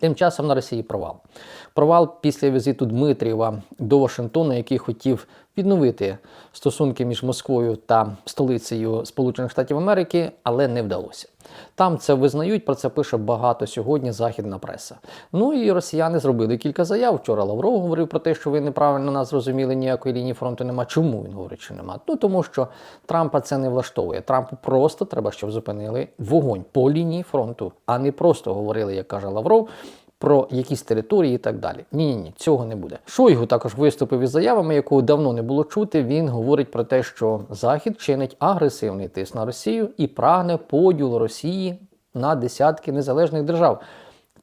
Тим часом на Росії провал. Провал після візиту Дмитрієва до Вашингтона, який хотів відновити стосунки між Москвою та столицею Сполучених Штатів Америки, але не вдалося. Там це визнають, про це пише багато сьогодні західна преса. Ну і росіяни зробили кілька заяв. Вчора Лавров говорив про те, що ви неправильно нас зрозуміли, ніякої лінії фронту нема. Чому він говорить, що нема? Ну тому що Трампа це не влаштовує. Трампу просто треба, щоб зупинили вогонь по лінії фронту, а не просто говорили, як каже Лавров. Про якісь території і так далі. Ні, ні, ні, цього не буде. Шойгу також виступив із заявами, якого давно не було чути. Він говорить про те, що Захід чинить агресивний тиск на Росію і прагне поділу Росії на десятки незалежних держав.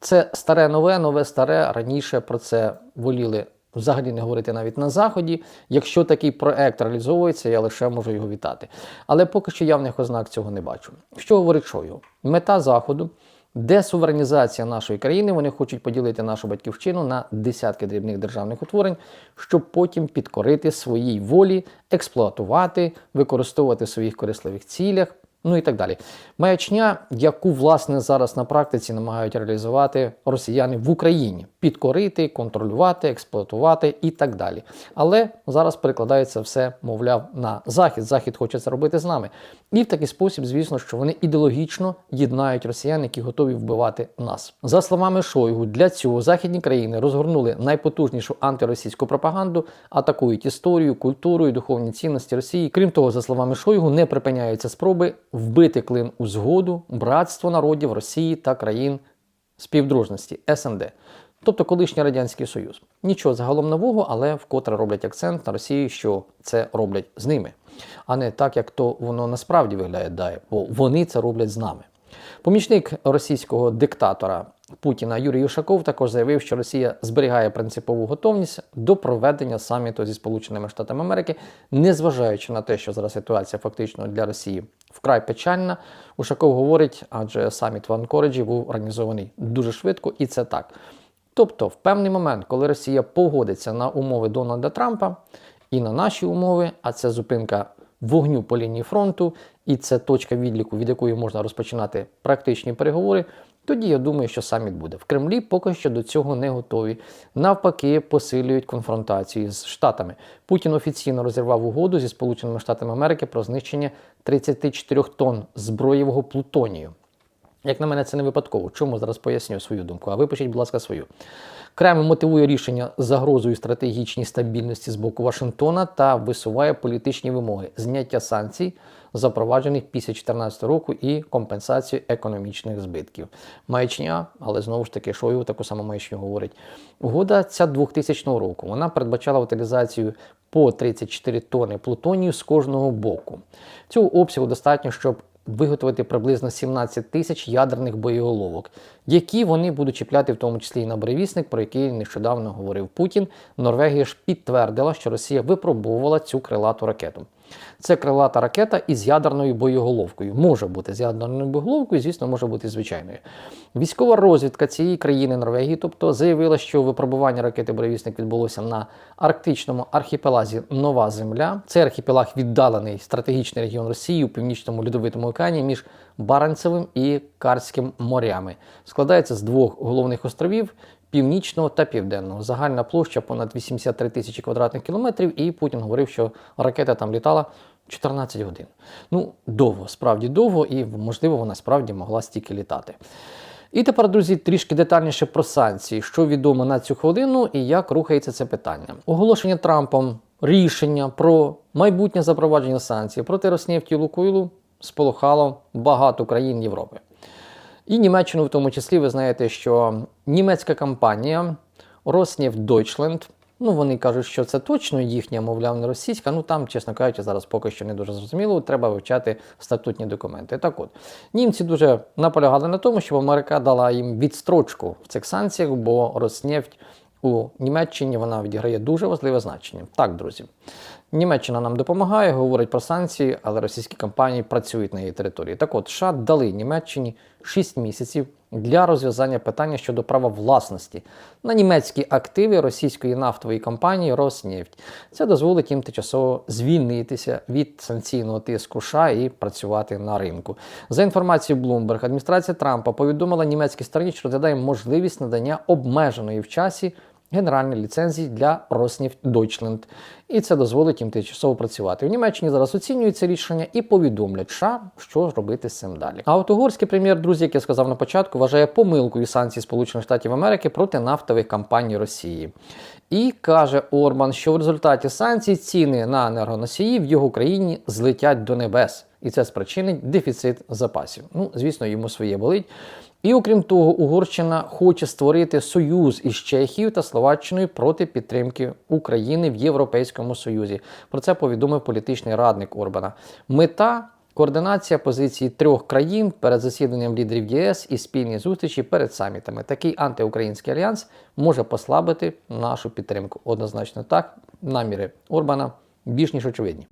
Це старе нове, нове старе. Раніше про це воліли взагалі не говорити навіть на заході. Якщо такий проект реалізовується, я лише можу його вітати. Але поки що явних ознак цього не бачу. Що говорить Шойгу? Мета заходу. Десуверенізація нашої країни, вони хочуть поділити нашу батьківщину на десятки дрібних державних утворень, щоб потім підкорити своїй волі, експлуатувати, використовувати в своїх корисливих цілях, ну і так далі. Маячня, яку власне зараз на практиці намагають реалізувати росіяни в Україні, підкорити, контролювати, експлуатувати і так далі. Але зараз перекладається все, мовляв, на захід. Захід хоче це робити з нами. І в такий спосіб, звісно, що вони ідеологічно єднають росіян, які готові вбивати нас. За словами Шойгу, для цього західні країни розгорнули найпотужнішу антиросійську пропаганду, атакують історію, культуру і духовні цінності Росії. Крім того, за словами Шойгу, не припиняються спроби вбити клин у згоду, братство народів Росії та країн співдружності СНД. Тобто колишній Радянський Союз. Нічого загалом нового, але вкотре роблять акцент на Росії, що це роблять з ними, а не так, як то воно насправді виглядає, бо вони це роблять з нами. Помічник російського диктатора Путіна Юрій Юшаков також заявив, що Росія зберігає принципову готовність до проведення саміту зі Сполученими Штатами Америки, незважаючи на те, що зараз ситуація фактично для Росії вкрай печальна. Ушаков говорить, адже саміт в Анкориджі був організований дуже швидко, і це так. Тобто, в певний момент, коли Росія погодиться на умови Дональда Трампа і на наші умови, а це зупинка вогню по лінії фронту, і це точка відліку, від якої можна розпочинати практичні переговори, тоді я думаю, що саміт буде. В Кремлі поки що до цього не готові. Навпаки, посилюють конфронтацію з Штатами. Путін офіційно розірвав угоду зі Сполученими Штатами Америки про знищення 34 тонн зброєвого плутонію. Як на мене, це не випадково. Чому зараз поясню свою думку? А ви будь ласка, свою. Кремль мотивує рішення загрозою стратегічній стабільності з боку Вашингтона та висуває політичні вимоги зняття санкцій, запроваджених після 2014 року, і компенсацію економічних збитків. Маячня, але знову ж таки, Шойгу таку саму маячню говорить. Угода ця 2000 року. Вона передбачала утилізацію по 34 тонни плутонію з кожного боку. Цього обсягу достатньо, щоб виготовити приблизно 17 тисяч ядерних боєголовок, які вони будуть чіпляти, в тому числі і на бревісник, про який нещодавно говорив Путін. Норвегія ж підтвердила, що Росія випробовувала цю крилату ракету. Це крилата ракета із ядерною боєголовкою. Може бути з ядерною боєголовкою, звісно, може бути звичайною. Військова розвідка цієї країни Норвегії, тобто заявила, що випробування ракети Буревісник відбулося на арктичному архіпелазі Нова Земля. Цей архіпелаг віддалений стратегічний регіон Росії у північному льодовитому океані між Баренцевим і Карським морями. Складається з двох головних островів. Північного та південного загальна площа понад 83 тисячі квадратних кілометрів, і Путін говорив, що ракета там літала 14 годин. Ну, довго, справді довго, і можливо вона справді могла стільки літати. І тепер, друзі, трішки детальніше про санкції, що відомо на цю хвилину і як рухається це питання. Оголошення Трампом рішення про майбутнє запровадження санкцій проти Роснефті і Лукойлу сполохало багато країн Європи. І Німеччину в тому числі ви знаєте, що німецька компанія Rosneft Deutschland, ну вони кажуть, що це точно їхня, мовляв, не російська. Ну там, чесно кажучи, зараз поки що не дуже зрозуміло, треба вивчати статутні документи. Так от, німці дуже наполягали на тому, щоб Америка дала їм відстрочку в цих санкціях, бо Роснефть у Німеччині вона відіграє дуже важливе значення. Так, друзі. Німеччина нам допомагає, говорить про санкції, але російські компанії працюють на її території. Так от, США дали Німеччині 6 місяців для розв'язання питання щодо права власності на німецькі активи російської нафтової компанії Роснефть. Це дозволить їм тимчасово звільнитися від санкційного тиску США і працювати на ринку. За інформацією Bloomberg, адміністрація Трампа повідомила німецькій стороні, що розглядає можливість надання обмеженої в часі генеральної ліцензії для Роснефть Deutschland. І це дозволить їм тимчасово працювати. В Німеччині зараз оцінюють це рішення і повідомлять США, що робити з цим далі. А от угорський прем'єр, друзі, як я сказав на початку, вважає помилкою санкцій Сполучених Штатів Америки проти нафтових компаній Росії. І каже Орбан, що в результаті санкцій ціни на енергоносії в його країні злетять до небес, і це спричинить дефіцит запасів. Ну, звісно, йому своє болить. І окрім того, Угорщина хоче створити союз із Чехією та Словаччиною проти підтримки України в Європейському Союзі. Про це повідомив політичний радник Орбана. Мета координація позиції трьох країн перед засіданням лідерів ЄС і спільні зустрічі перед самітами. Такий антиукраїнський альянс може послабити нашу підтримку. Однозначно так, наміри Орбана більш ніж очевидні.